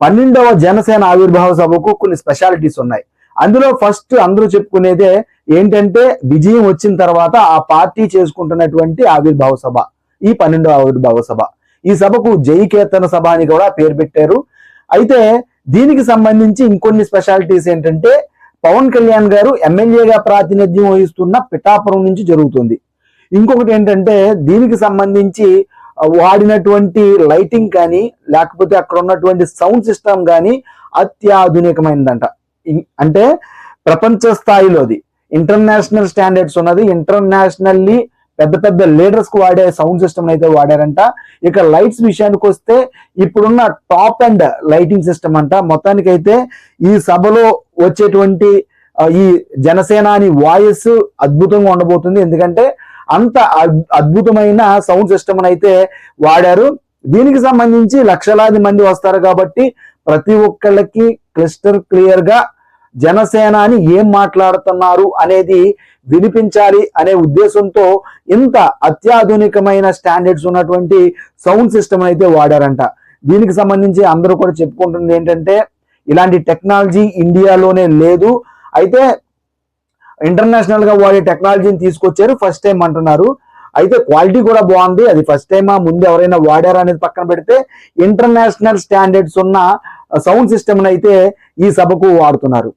పన్నెండవ జనసేన ఆవిర్భావ సభకు కొన్ని స్పెషాలిటీస్ ఉన్నాయి. అందులో ఫస్ట్ అందరూ చెప్పుకునేదే ఏంటంటే విజయం వచ్చిన తర్వాత ఆ పార్టీ చేసుకుంటున్నటువంటి ఆవిర్భావ సభ ఈ పన్నెండవ ఆవిర్భావ సభ. ఈ సభకు జై కీర్తన సభ అని కూడా పేరు పెట్టారు. అయితే దీనికి సంబంధించి ఇంకొన్ని స్పెషాలిటీస్ ఏంటంటే పవన్ కళ్యాణ్ గారు ఎమ్మెల్యేగా ప్రాతినిధ్యం వహిస్తున్న పిఠాపురం నుంచి జరుగుతుంది. ఇంకొకటి ఏంటంటే దీనికి సంబంధించి వాడినటువంటి లైటింగ్ కానీ లేకపోతే అక్కడ ఉన్నటువంటి సౌండ్ సిస్టమ్ కానీ అత్యాధునికమైనదంట. అంటే ప్రపంచ స్థాయిలోది. ఇంటర్నేషనల్ స్టాండర్డ్స్ ఉన్నది. ఇంటర్నేషనల్లీ పెద్ద పెద్ద లీడర్స్కు వాడే సౌండ్ సిస్టమ్ అయితే వాడారంట. ఇక లైట్స్ విషయానికి వస్తే ఇప్పుడున్న టాప్ అండ్ లైటింగ్ సిస్టమ్ అంట. మొత్తానికైతే ఈ సభలో వచ్చేటువంటి ఈ జనసేనాని వాయిస్ అద్భుతంగా ఉండబోతుంది. ఎందుకంటే అంత అద్- అద్భుతమైన సౌండ్ సిస్టమ్ అయితే వాడారు. దీనికి సంబంధించి లక్షలాది మంది వస్తారు కాబట్టి ప్రతి ఒక్కళ్ళకి క్లిస్టర్ క్లియర్గా జనసేనాని ఏం మాట్లాడుతున్నారు అనేది వినిపించాలి అనే ఉద్దేశంతో ఇంత అత్యాధునికమైన స్టాండర్డ్స్ ఉన్నటువంటి సౌండ్ సిస్టమ్ అయితే వాడారంట. దీనికి సంబంధించి అందరూ కూడా చెప్పుకుంటుంది ఏంటంటే ఇలాంటి టెక్నాలజీ ఇండియాలోనే లేదు. అయితే ఇంటర్నేషనల్గా వాడే టెక్నాలజీని తీసుకొచ్చారు ఫస్ట్ టైం అంటున్నారు. అయితే క్వాలిటీ కూడా బాగుంది. అది ఫస్ట్ టైమా ముందు ఎవరైనా వాడారా అనేది పక్కన పెడితే ఇంటర్నేషనల్ స్టాండర్డ్స్ ఉన్న సౌండ్ సిస్టమ్ అయితే ఈ సభకు వాడుతున్నారు.